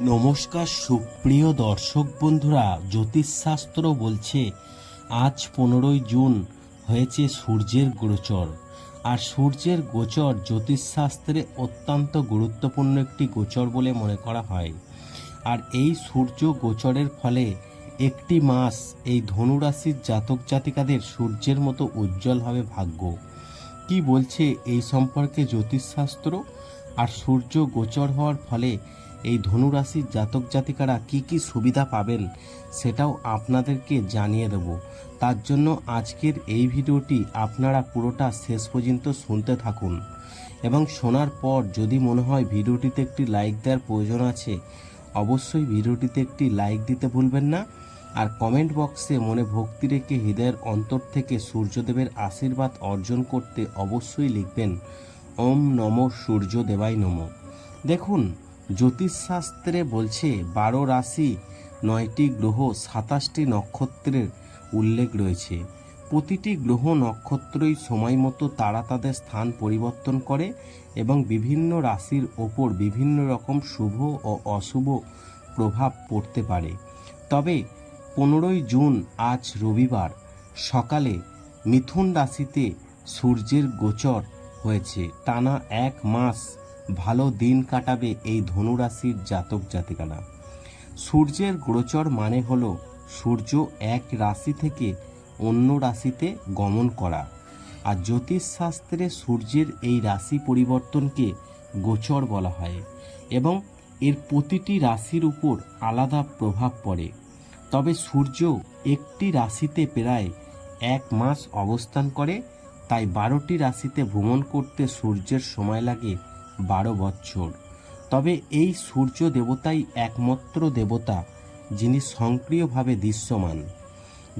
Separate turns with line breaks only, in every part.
নমস্কার সুপ্রিয় দর্শক বন্ধুরা, জ্যোতিষশাস্ত্র বলছে, আজ পনেরোই জুন হয়েছে সূর্যের গোচর। আর সূর্যের গোচর জ্যোতিষশাস্ত্রে অত্যন্ত গুরুত্বপূর্ণ একটি গোচর বলে মনে করা হয়। আর এই সূর্য গোচরের ফলে একটি মাস এই ধনুরাশির জাতক জাতিকাদের সূর্যের মতো উজ্জ্বল হবে ভাগ্য। কি বলছে এই সম্পর্কে জ্যোতিষশাস্ত্র? আর সূর্য গোচর হওয়ার ফলে এই ধনুরাশির জাতক জাতিকারা কি কি সুবিধা পাবেন সেটাও আপনাদেরকে জানিয়ে দেব। তার জন্য আজকের এই ভিডিওটি আপনারা পুরোটা শেষ পর্যন্ত শুনতে থাকুন। এবং শোনার পর যদি মনে হয় ভিডিওটিতে একটি লাইক দেওয়ার প্রয়োজন আছে, অবশ্যই ভিডিওটিতে একটি লাইক দিতে ভুলবেন না। আর কমেন্ট বক্সে মনে ভক্তি রেখে হৃদয়ের অন্তর থেকে সূর্যদেবের আশীর্বাদ অর্জন করতে অবশ্যই লিখবেন, ওম নম সূর্য দেবাই নম। দেখুন জ্যোতিষশাস্ত্রে বলছে বারো রাশি, নয়টি গ্রহ, সাতাশটি নক্ষত্রের উল্লেখ রয়েছে। প্রতিটি গ্রহ নক্ষত্রই সময় মতো তারা তাদের স্থান পরিবর্তন করে এবং বিভিন্ন রাশির ওপর বিভিন্ন রকম শুভ ও অশুভ প্রভাব পড়তে পারে। তবে পনেরোই জুন আজ রবিবার, সকালে মিথুন রাশিতে সূর্যের গোচর হয়েছে। টানা এক মাস ভালো দিন কাটাবে এই ধনুরাশির জাতক জাতিকারা সূর্যের গোচর মানে হল সূর্য এক রাশি থেকে অন্য রাশিতে গমন করা। আর জ্যোতিষশাস্ত্রে সূর্যের এই রাশি পরিবর্তনকে গোচর বলা হয় এবং এর প্রতিটি রাশির উপর আলাদা প্রভাব পড়ে। তবে সূর্য একটি রাশিতে প্রায় এক মাস অবস্থান করে, তাই বারোটি রাশিতে ভ্রমণ করতে সূর্যের সময় লাগে বারো বৎসর। তবে এই সূর্য দেবতাই একমাত্র দেবতা যিনি সক্রিয়ভাবে দৃশ্যমান।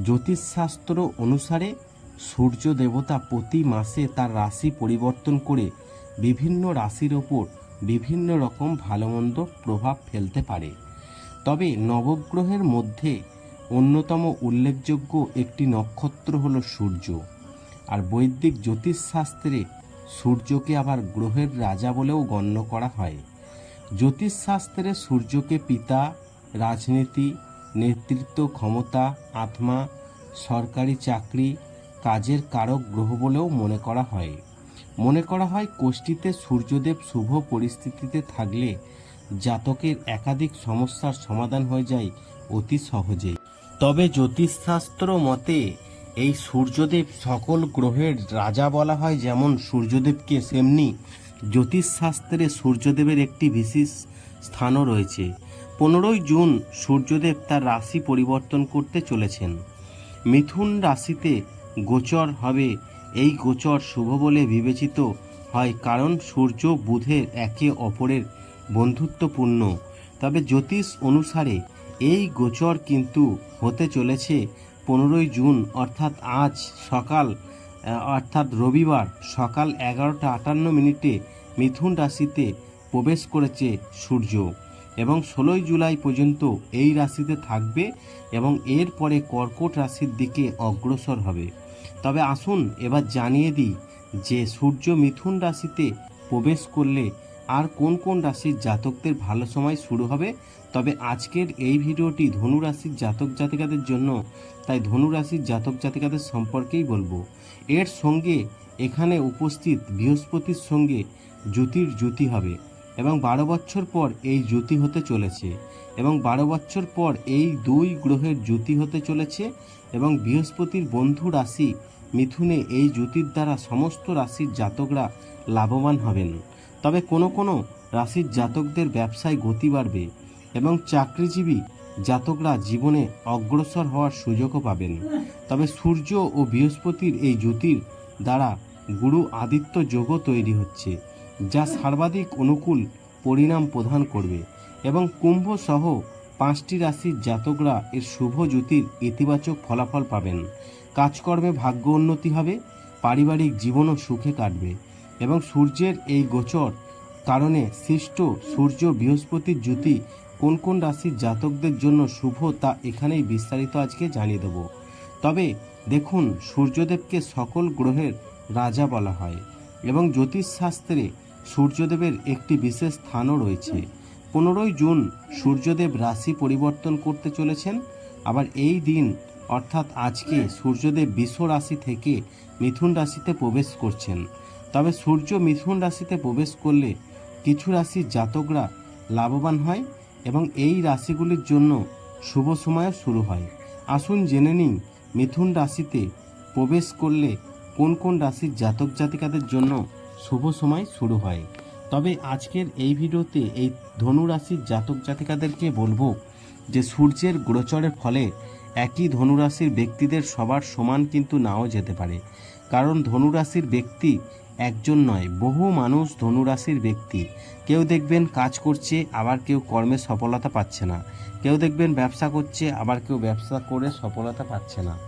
জ্যোতিষশাস্ত্র অনুসারে সূর্য দেবতা প্রতি মাসে তার রাশি পরিবর্তন করে বিভিন্ন রাশির ওপর বিভিন্ন রকম ভালো মন্দ প্রভাব ফেলতে পারে। তবে নবগ্রহের মধ্যে অন্যতম উল্লেখযোগ্য একটি নক্ষত্র হল সূর্য। আর বৈদিক জ্যোতিষশাস্ত্রে সূর্যকে আবার গ্রহের রাজা বলেও গণ্য করা হয়। জ্যোতিষশাস্ত্রে সূর্যকে পিতা, রাজনীতি, নেতৃত্ব, ক্ষমতা, আত্মা, সরকারি চাকরি, কাজের কারক গ্রহ বলেও মনে করা হয়। মনে করা হয় কোষ্ঠীতে সূর্যদেব শুভ পরিস্থিতিতে থাকলে জাতকের একাধিক সমস্যার সমাধান হয়ে যায় অতি সহজেই। তবে জ্যোতিষশাস্ত্র মতে এই সূর্যদেব সকল গ্রহের রাজা বলা হয়, যেমন সূর্যদেবকে সেমনি জ্যোতিষশাস্ত্রে সূর্যদেবের একটি বিশেষ স্থানও রয়েছে। পনেরোই জুন সূর্যদেব তার রাশি পরিবর্তন করতে চলেছেন। মিথুন রাশিতে গোচর হবে। এই গোচর শুভ বলে বিবেচিত হয়, কারণ সূর্য বুধের একে অপরের বন্ধুত্বপূর্ণ। তবে জ্যোতিষ অনুসারে এই গোচর কিন্তু হতে চলেছে পনেরোই জুন, অর্থাৎ আজ সকাল অর্থাৎ রবিবার সকাল এগারোটা আটান্ন মিনিটে মিথুন রাশিতে প্রবেশ করেছে সূর্য এবং ষোলোই জুলাই পর্যন্ত এই রাশিতে থাকবে এবং এরপরে কর্কট রাশির দিকে অগ্রসর হবে। তবে আসুন এবার জানিয়ে দিই যে সূর্য মিথুন রাশিতে প্রবেশ করলে আর কোন কোন রাশির জাতকদের ভালো সময় শুরু হবে? তবে আজকের এই ভিডিওটি ধনু রাশির জাতক জাতিকাদের জন্য, তাই ধনু রাশির জাতক জাতিকাদের সম্পর্কেই বলব। এর সঙ্গে এখানে উপস্থিত বৃহস্পতির সঙ্গে জ্যোতির জ্যোতি হবে এবং বারো বছর পর এই জ্যোতি হতে চলেছে এবং বারো বছর পর এই দুই গ্রহের জ্যোতি হতে চলেছে এবং বৃহস্পতির বন্ধু রাশি মিথুনে এই জ্যোতির দ্বারা সমস্ত রাশির জাতকরা লাভবান হবেন। তবে কোনো কোনো রাশির জাতকদের ব্যবসায় গতি বাড়বে এবং চাকরিজীবী জাতকরা জীবনে অগ্রসর হওয়ার সুযোগও পাবেন। তবে সূর্য ও বৃহস্পতির এই জ্যোতির দ্বারা গুরু আদিত্য যোগও তৈরি হচ্ছে, যা সর্বাধিক অনুকূল পরিণাম প্রদান করবে এবং কুম্ভ সহ পাঁচটি রাশির জাতকরা এর শুভ জ্যোতির ইতিবাচক ফলাফল পাবেন। কাজকর্মে ভাগ্য উন্নতি হবে, পারিবারিক জীবনও সুখে কাটবে। এবং সূর্যের এই গোচর কারণে সৃষ্ট সূর্য বৃহস্পতির জ্যোতি কোন কোন রাশির জাতকদের জন্য শুভ তা এখানেই বিস্তারিত আজকে জানিয়ে দেব। তবে দেখুন, সূর্যদেবকে সকল গ্রহের রাজা বলা হয় এবং জ্যোতিষশাস্ত্রে সূর্যদেবের একটি বিশেষ স্থানও রয়েছে। পনেরোই জুন সূর্যদেব রাশি পরিবর্তন করতে চলেছেন। আবার এই দিন, অর্থাৎ আজকে, সূর্যদেব বিশ্ব রাশি থেকে মিথুন রাশিতে প্রবেশ করছেন। তবে সূর্য মিথুন রাশিতে প্রবেশ করলে কিছু রাশির জাতকরা লাভবান হয় এবং এই রাশিগুলির জন্য শুভ সময় শুরু হয়। আসুন জেনে নিন মিথুন রাশিতে প্রবেশ করলে কোন কোন রাশির জাতক জাতিকাদের জন্য শুভ সময় শুরু হয়। তবে আজকের এই ভিডিওতে এই ধনু রাশির জাতক জাতিকাদেরকে বলব যে, সূর্যের গোচরের ফলে একই ধনুরাশির ব্যক্তিদের সবার সমান কিন্তু নাও যেতে পারে। কারণ ধনুরাশির ব্যক্তি একজন নয়, বহু মানুষ ধনুরাশির ব্যক্তি। কেউ দেখবেন কাজ করছে, আবার কেউ কর্মে সফলতা পাচ্ছে না। কেউ দেখবেন ব্যবসা করছে, আবার কেউ ব্যবসা করে সফলতা পাচ্ছে না।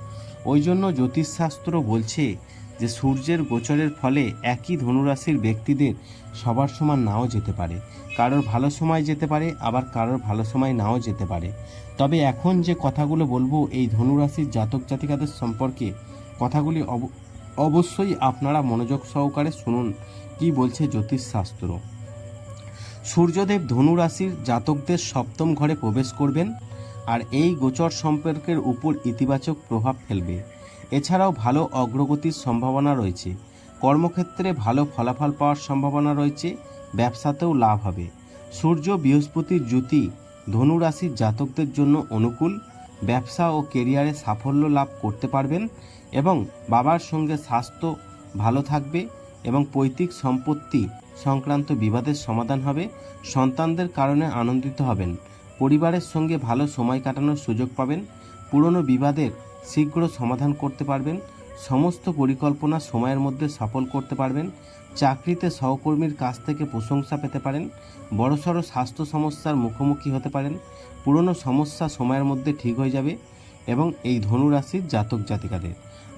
ওই জন্য জ্যোতিষশাস্ত্র বলছে যে, সূর্যের গোচরের ফলে একই ধনুরাশির ব্যক্তিদের সবার সমান নাও যেতে পারে। কারোর ভালো সময় যেতে পারে, আবার কারোর ভালো সময় নাও যেতে পারে। তবে এখন যে কথাগুলো বলব, এই ধনুরাশির জাতক জাতিকাদের সম্পর্কে কথাগুলি অব- অবশ্যই আপনারা মনোযোগ সহকারে শুনুন কি বলছে জ্যোতিষশাস্ত্র সূর্যদেব ধনু রাশির জাতকদের সপ্তম ঘরে প্রবেশ করবেন আর এই গোচর সম্পর্কের উপর ইতিবাচক প্রভাব ফেলবে। এছাড়াও ভালো অগ্রগতির সম্ভাবনা রয়েছে। কর্মক্ষেত্রে ভালো ফলাফল পাওয়ার সম্ভাবনা রয়েছে, ব্যবসাতেও লাভ হবে। সূর্য বৃহস্পতির জ্যোতি ধনু রাশির জাতকদের জন্য অনুকূল। ব্যবসা ও কেরিয়ারে সাফল্য লাভ করতে পারবেন। এবং বাবার সঙ্গে স্বাস্থ্য ভালো থাকবে এবং পৈতৃক সম্পত্তি সংক্রান্ত বিবাদের সমাধান হবে। সন্তানদের কারণে আনন্দিত হবেন। পরিবারের সঙ্গে ভালো সময় কাটানোর সুযোগ পাবেন। পুরনো বিবাদের শীঘ্র সমাধান করতে পারবেন। সমস্ত পরিকল্পনা সময়ের মধ্যে সফল করতে পারবেন। চাকরিতে সহকর্মীর কাছ থেকে প্রশংসা পেতে পারেন। বড়সড় স্বাস্থ্য সমস্যার মুখোমুখি হতে পারেন। পুরনো সমস্যা সময়ের মধ্যে ঠিক হয়ে যাবে। এবং এই ধনুরাশির জাতক জাতিকাদের।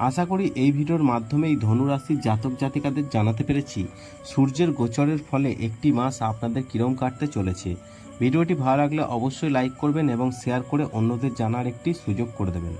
আশা করি এই ভিডিওর মাধ্যমে এই ধনুরাশির জাতক জাতিকাদের জানাতে পেরেছি সূর্যের গোচরের ফলে একটি মাস আপনাদের কিরম কাটতে চলেছে। ভিডিওটি ভালো লাগলে অবশ্যই লাইক করবেন এবং শেয়ার করে অন্যদের জানার একটি সুযোগ করে দেবেন।